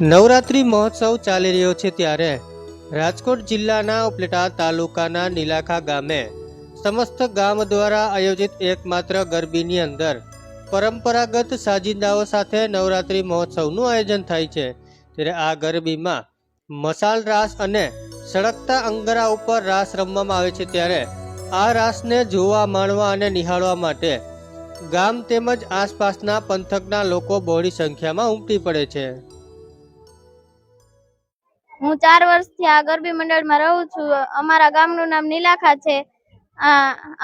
નવરાત્રિ મહોત્સવ ચાલી રહ્યો છે ત્યારે રાજકોટ જિલ્લાના ઉપલેટા તાલુકાના નીલાખા ગામે સમસ્ત ગામ દ્વારા આયોજિત એકમાત્ર ગરબીની અંદર પરંપરાગત સાજિંદાઓ સાથે નવરાત્રિ મહોત્સવનું આયોજન થાય છે. ત્યારે આ ગરબીમાં મસાલ રાસ અને સળગતા અંગરા ઉપર રાસ રમવામાં આવે છે ત્યારે આ રાસને જોવા, માણવા અને નિહાળવા માટે ગામ તેમજ આસપાસના પંથકના લોકો બહોળી સંખ્યામાં ઉમટી પડે છે. હું ચાર વર્ષથી આ ગરબી મંડળમાં રહું છું. અમારા ગામનું નામ નીલાખા છે.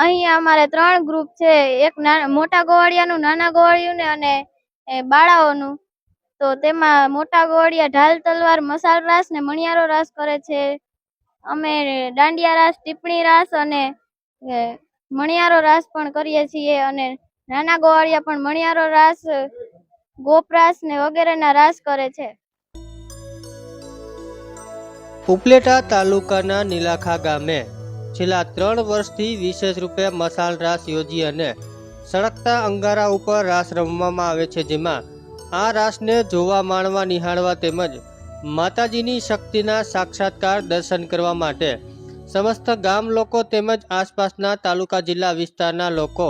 અહીંયા અમારે ત્રણ ગ્રુપ છે. એક મોટા ગોવાળિયાનું, નાના ગોવાળિયું ને અને બાળાઓનું. તો તેમાં મોટા ગોવાળિયા ઢાલ તલવાર, મસાલ રાસ ને મણિયારો રાસ કરે છે. અમે દાંડિયા રાસ, ટીપણી રાસ અને મણિયારો રાસ પણ કરીએ છીએ અને નાના ગોવાળિયા પણ મણિયારો રાસ ગોપરાસ ને વગેરેના રાસ કરે છે. ઉપલેટા તાલુકાના નીલાખા ગામે છેલ્લા ત્રણ વર્ષથી વિશેષ રૂપે મસાલ રાસ યોજી અને સળગતા અંગારા ઉપર રાસ રમવામાં આવે છે, જેમાં આ રાસને જોવા, માણવા, નિહાળવા તેમજ માતાજીની શક્તિના સાક્ષાત્કાર દર્શન કરવા માટે સમસ્ત ગામ લોકો તેમજ આસપાસના તાલુકા જિલ્લા વિસ્તારના લોકો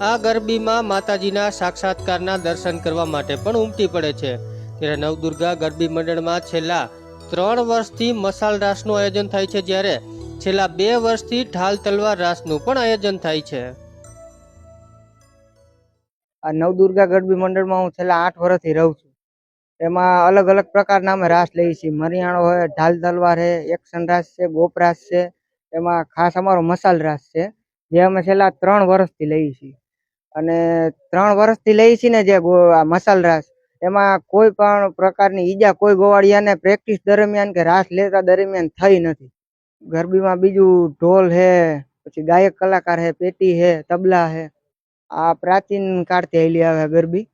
આ ગરબીમાં માતાજીના સાક્ષાત્કારના દર્શન કરવા માટે પણ ઉમટી પડે છે. ત્યારે નવદુર્ગા ગરબી મંડળમાં છેલ્લા ત્રણ વર્ષથી મસાલ રાસનું આયોજન થાય છે જ્યારે છેલ્લા બે વર્ષથી ઢાલ તલવાર રાસનું પણ આયોજન થાય છે. આ નવદુર્ગા ગરબી મંડળમાં હું છેલ્લા આઠ વર્ષથી રહું છું. એમાં અલગ અલગ પ્રકારના અમે રાસ લઈએ છીએ. મરિયાણો હોય ઢાલ તલવાર છે એક્શન રાસ છે, ગોપ રાસ છે, એમાં ખાસ અમારો મસાલ રાસ છે, જે અમે છેલ્લા ત્રણ વર્ષથી લઈએ છીએ. અને ત્રણ વર્ષથી લઈએ છીએ ને જે મસાલ રાસ એમાં કોઈ પણ પ્રકારની ઈજા કોઈ ગોવાળિયાને પ્રેક્ટિસ દરમિયાન કે રાસ લેતા દરમિયાન થઈ નથી. ગરબીમાં બીજું ઢોલ હે, પછી ગાયક કલાકાર છે પેટી હે, તબલા હે. આ પ્રાચીન કાળથી હેલી આવે ગરબી.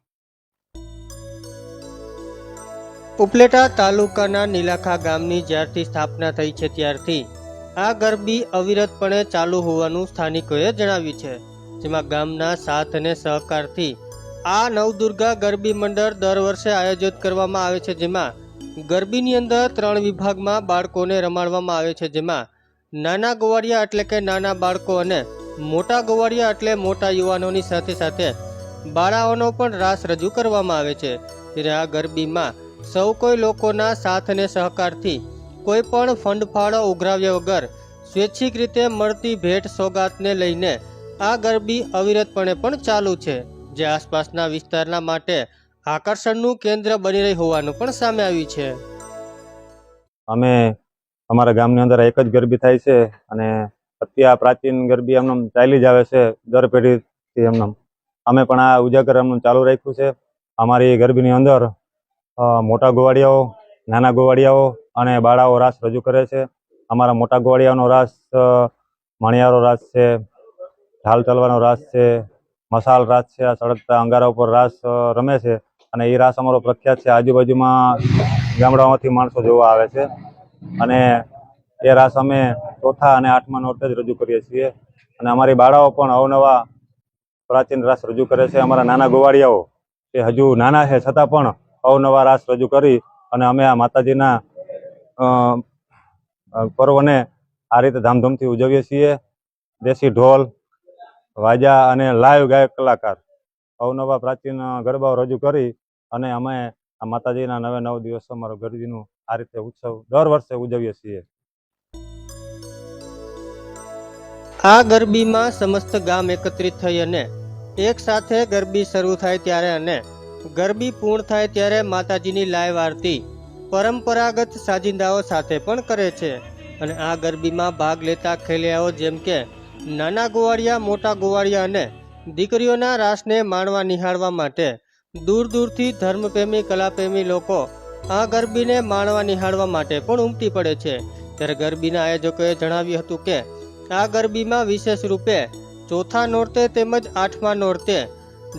ઉપલેટા તાલુકાના નીલાખા ગામની જ્યારથી સ્થાપના થઈ છે ત્યારથી. આ ગરબી અવિરતપણે ચાલુ હોવાનું સ્થાનિકોએ જણાવ્યું છે, જેમાં ગામના સાથ અને સહકારથી આ નવદુર્ગા ગરબી મંડળ દર વર્ષે આયોજિત કરવામાં આવે છે, જેમાં ગરબીની અંદર ત્રણ વિભાગમાં બાળકોને રમાડવામાં આવે છે, જેમાં નાના ગોવાળિયા એટલે કે નાના બાળકો અને મોટા ગોવાળિયા એટલે મોટા યુવાનોની સાથે સાથે બાળાઓનો પણ રાસ રજૂ કરવામાં આવે છે. ત્યારે આ ગરબીમાં સૌ કોઈ લોકોના સાથ અને સહકારથી કોઈ પણ ફંડ ફાળો ઉઘરાવ્યા વગર સ્વૈચ્છિક રીતે મળતી ભેટ સોગાતને લઈને આ ગરબી અવિરતપણે પણ ચાલુ છે. જે આસપાસના વિસ્તારના માટે આકર્ષણનું કેન્દ્ર બની રહી હોવાનું પણ સામે આવ્યું છે. અમે અમારા ગામની અંદર એક જ ગરબી થાય છે અને અત્યારે પ્રાચીન ગરબી એમને ચાલી જ આવે છે દર પેઢીથી એમને અમે પણ આ ઉજાગર એમનું ચાલુ રાખ્યું છે. અમારી ગરબીની અંદર મોટા ગોવાળિયાઓ, નાના ગોવાળિયાઓ અને બાળાઓ રાસ રજૂ કરે છે. અમારા મોટા ગોવાળિયાનો રાસ માણિયારો રાસ છે, ઢાલ ચાલવાનો રાસ છે મસાલ રાસ છે, આ સળગતા અંગારા ઉપર રાસ રમે છે અને એ રાસ અમારો પ્રખ્યાત છે. આજુબાજુમાં ગામડાઓમાંથી માણસો જોવા આવે છે અને એ રાસ અમે ચોથા અને આઠમા નોરતે જ રજૂ કરીએ છીએ અને અમારી બાળાઓ પણ અવનવા પ્રાચીન રાસ રજૂ કરે છે. અમારા નાના ગોવાળિયાઓ એ હજુ નાના છે, છતાં પણ અવનવા રાસ રજૂ કરી અને અમે આ માતાજીના પર્વને આ રીતે ધામધૂમથી ઉજવીએ છીએ. દેશી ઢોલ વાજા અને લાઈવ ગાયક કલાકાર. અવનવા પ્રાચીન ગરબાઓ રજૂ કરી અને અમે આ માતાજીના નવે નવ દિવસ અમારો ગરબીનું આ રીતે ઉત્સવ દર વર્ષે ઉજવીએ છીએ. આ ગરબીમાં સમસ્ત ગામ એકત્રિત થઈ અને એક સાથે ગરબી શરૂ થાય ત્યારે અને ગરબી પૂર્ણ થાય ત્યારે માતાજીની લાઈવ આરતી પરંપરાગત સાજિંદાઓ સાથે પણ કરે છે. અને આ ગરબીમાં ભાગ લેતા ખેલૈયાઓ જેમ કે નાના ગોવાળિયા મોટા ગોવાળિયા અને દીકરીઓના રાસને માણવા નિહાળવા માટે દૂર દૂરથી ધર્મપ્રેમી, કલાપ્રેમી લોકો આ ગરબીને માણવા નિહાળવા માટે પણ ઉમટી પડે છે. ત્યારે ગરબીના આયોજકોએ જણાવ્યું હતું કે, આ ગરબીમાં વિશેષ રૂપે ચોથા નોરતે તેમજ આઠમા નોરતે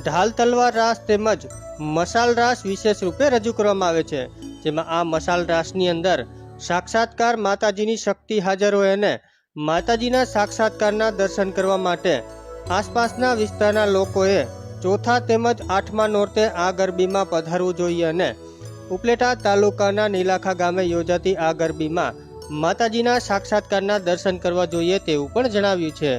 ઢાલ તલવાર રાસ તેમજ મસાલ રાસ વિશેષ રૂપે રજૂ કરવામાં આવે છે. જેમાં આ મસાલ રાસની અંદર સાક્ષાત્કાર માતાજીની શક્તિ હાજર હોય અને માતાજીના સાક્ષાત્કારના દર્શન કરવા માટે આસપાસના વિસ્તારના લોકોએ ચોથા તેમજ આઠમા નોરતે આ ગરબીમાં પધારવું જોઈએ અને ઉપલેટા તાલુકાના નીલાખા ગામે યોજાતી આ ગરબીમાં માતાજીના સાક્ષાત્કારના દર્શન કરવા જોઈએ તેવું પણ જણાવ્યું છે.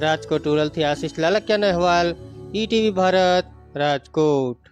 રાજકોટ રૂરલથી આશીષ લાલકિયાનો અહેવાલ, ઈટીવી ભારત, રાજકોટ.